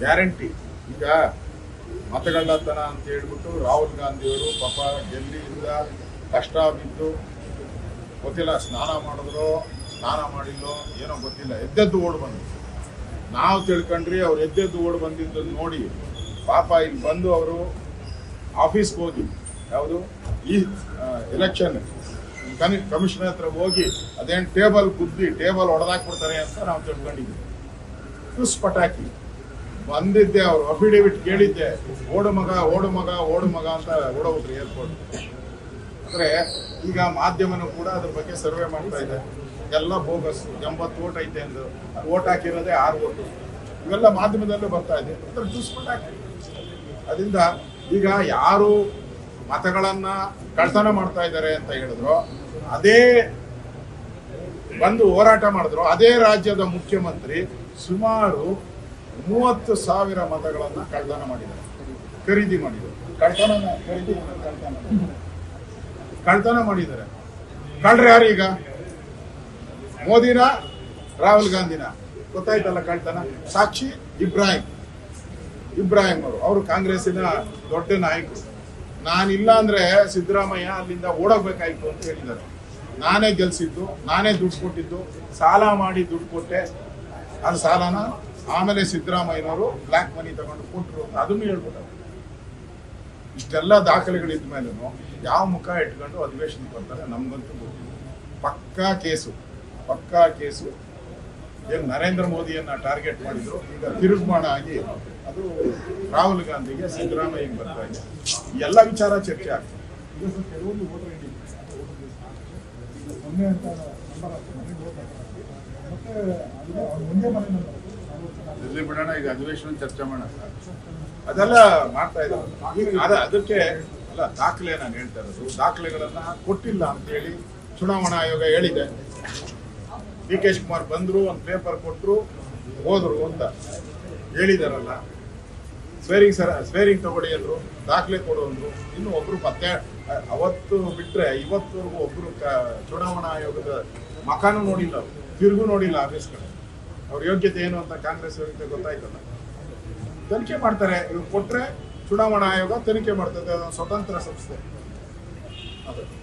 Guarantee. ಈಗ ಮತಗಳ್ಳತನ ಅಂತ ಹೇಳ್ಬಿಟ್ಟು ರಾಹುಲ್ ಗಾಂಧಿಯವರು ಪಾಪ ಡೆಲ್ಲಿಯಿಂದ ಕಷ್ಟ ಬಿದ್ದು ಗೊತ್ತಿಲ್ಲ, ಸ್ನಾನ ಮಾಡಿದ್ರು, ಸ್ನಾನ ಮಾಡಿಲ್ಲೋ ಏನೋ ಗೊತ್ತಿಲ್ಲ, ಎದ್ದೆದ್ದು ಓಡ್ ಬಂದ್ರು. ನಾವು ತಿಳ್ಕೊಂಡ್ರಿ ಅವ್ರು ಎದ್ದೆದ್ದು ಓಡ್ ಬಂದಿದ್ದನ್ನು ನೋಡಿ ಪಾಪ ಇಲ್ಲಿ ಬಂದು ಅವರು ಆಫೀಸ್ಗೆ ಹೋಗಿ, ಯಾವುದು? ಈ ಎಲೆಕ್ಷನ್ ಕನಿ ಕಮಿಷನರ್ ಹತ್ರ ಹೋಗಿ ಅದೇನು ಟೇಬಲ್ ಗುದ್ದಿ ಟೇಬಲ್ ಹೊಡೆದಾಕ್ಬಿಡ್ತಾರೆ ಅಂತ ನಾವು ತಿಳ್ಕೊಂಡಿದ್ವಿ ಟುಸ್ ಪಟಾಕಿ ಬಂದಿದ್ದೆ ಅವರು ಅಫಿಡೇವಿಟ್ ಕೇಳಿದ್ದೆ. ಓಡು ಮಗ ಓಡು ಮಗ ಓಡು ಮಗ ಅಂತ ಓಡೋಗ್ರಿ ಏರ್ಪೋರ್ಟ್ ಅಂದ್ರೆ ಈಗ ಮಾಧ್ಯಮನೂ ಕೂಡ ಅದ್ರ ಬಗ್ಗೆ ಸರ್ವೆ ಮಾಡ್ತಾ ಇದೆ. ಎಲ್ಲ ಬೋಗಸ್ ಎಂಬತ್ತು ಓಟ್ ಐತೆ ಎಂದು ಓಟ್ ಹಾಕಿರೋದೇ ಆರು ಓಟು ಇವೆಲ್ಲ ಮಾಧ್ಯಮದಲ್ಲೂ ಬರ್ತಾ ಇದೆ. ಅದರ ಪಟಾಕಿ. ಅದರಿಂದ ಈಗ ಯಾರು ಮತಗಳನ್ನ ಕಳ್ತನ ಮಾಡ್ತಾ ಇದ್ದಾರೆ ಅಂತ ಹೇಳಿದ್ರು, ಅದೇ ಬಂದು ಹೋರಾಟ ಮಾಡಿದ್ರು. ಅದೇ ರಾಜ್ಯದ ಮುಖ್ಯಮಂತ್ರಿ ಸುಮಾರು ಮೂವತ್ತು ಸಾವಿರ ಮತಗಳನ್ನ ಕಳ್ಳತನ ಮಾಡಿದ್ದಾರೆ. ಖರೀದಿ ಮಾಡಿದ್ದಾರೆ. ಕಳ್ತನ ಖರೀದಿ ಕಳ್ತನ ಕಳ್ತನ ಮಾಡಿದ್ದಾರೆ. ಕಳ್ರಿ ಯಾರು ಈಗ? ಮೋದಿನ, ರಾಹುಲ್ ಗಾಂಧಿನ? ಗೊತ್ತಾಯ್ತಲ್ಲ ಕಳ್ತನ ಸಾಕ್ಷಿ ಇಬ್ರಾಹಿಂ. ಇಬ್ರಾಹಿಂ ಅವರು. ಅವರು ಕಾಂಗ್ರೆಸ್ಸಿನ ದೊಡ್ಡ ನಾಯಕರು. ನಾನಿಲ್ಲ ಅಂದ್ರೆ ಸಿದ್ದರಾಮಯ್ಯ ಅಲ್ಲಿಂದ ಓಡೋಗ್ಬೇಕಾಯ್ತು ಅಂತ ಹೇಳಿದ್ದಾರೆ. ನಾನೇ ಗೆಲ್ಸಿದ್ದು, ನಾನೇ ದುಡ್ಡು ಕೊಟ್ಟಿದ್ದು, ಸಾಲ ಮಾಡಿ ದುಡ್ಡು ಕೊಟ್ಟೆ. ಅದು ಸಾಲನ ಆಮೇಲೆ ಸಿದ್ದರಾಮಯ್ಯನವರು ಬ್ಲ್ಯಾಕ್ ಮನಿ ತಗೊಂಡು ಕೊಟ್ಟರು ಅಂತ ಅದನ್ನು ಹೇಳ್ಬಿಟ್ಟಾರೆ ಇಷ್ಟೆಲ್ಲ ದಾಖಲೆಗಳಿದ್ದ ಮೇಲೂ ಯಾವ ಮುಖ ಇಟ್ಕೊಂಡು ಅಧಿವೇಶನಕ್ಕೆ ಬರ್ತಾರೆ ನಮಗಂತೂ ಗೊತ್ತಿಲ್ಲ. ಪಕ್ಕಾ ಕೇಸು ಪಕ್ಕಾ ಕೇಸು. ಏನು ನರೇಂದ್ರ ಮೋದಿಯನ್ನ ಟಾರ್ಗೆಟ್ ಮಾಡಿದ್ರು. ಈಗ ತಿರುಗುಮಾಣ ಆಗಿ ಅದು ರಾಹುಲ್ ಗಾಂಧಿಗೆ ಸಿದ್ದರಾಮಯ್ಯಗೆ ಬರ್ತಾ ಇದೆ. ಎಲ್ಲ ವಿಚಾರ ಚರ್ಚೆ ಆಗ್ತದೆ. ಸೊನ್ನೆ ಅಂತ ನಂಬರ್. ಮತ್ತೆ ಮುಂದೆ ಮನೆ ನಂಬರ್ ಇಲ್ಲಿ ಬಿಡೋಣ ಈಗ ಅಧಿವೇಶನ ಚರ್ಚೆ ಮಾಡೋಣ. ಅದೆಲ್ಲ ಮಾಡ್ತಾ ಇದ್ದಾರೆ. ಅದ ಅದಕ್ಕೆ ಅಲ್ಲ ದಾಖಲೆ ನಾನು ಹೇಳ್ತಾ ಇರೋದು ದಾಖಲೆಗಳನ್ನ ಕೊಟ್ಟಿಲ್ಲ ಅಂತ ಹೇಳಿ ಚುನಾವಣಾ ಆಯೋಗ ಹೇಳಿದೆ. ಡಿ ಕೆ ಶಿವಕುಮಾರ್ ಬಂದ್ರು ಒಂದು ಪೇಪರ್ ಕೊಟ್ಟರು ಹೋದ್ರು ಅಂತ ಹೇಳಿದಾರಲ್ಲ. ಸ್ವೇರಿಂಗ್ ಸರ್ ಸ್ವೇರಿಂಗ್ ತಗೊಳ್ಳಿ ಅಂದ್ರು, ದಾಖಲೆ ಕೊಡು ಅಂದ್ರು. ಇನ್ನು ಒಬ್ರು ಪತ್ತೆ ಅವತ್ತು ಬಿಟ್ಟರೆ ಇವತ್ತವರೆಗೂ ಒಬ್ರು ಕ- ಚುನಾವಣಾ ಆಯೋಗದ ಮಕಾನು ನೋಡಿಲ್ಲ ಅವರು. ತಿರುಗು ನೋಡಿಲ್ಲ ಆಫೀಸ್ ಕಡೆ. ಅವ್ರ ಯೋಗ್ಯತೆ ಏನು ಅಂತ ಕಾಂಗ್ರೆಸ್ ಅವರಿಗೆ ಗೊತ್ತಾಯ್ತಲ್ಲ. ತನಿಖೆ ಮಾಡ್ತಾರೆ. ಇವ್ರು ಕೊಟ್ಟರೆ ಚುನಾವಣಾ ಆಯೋಗ ತನಿಖೆ ಮಾಡ್ತದೆ. ಅದೊಂದು ಸ್ವತಂತ್ರ ಸಂಸ್ಥೆ. ಅದು.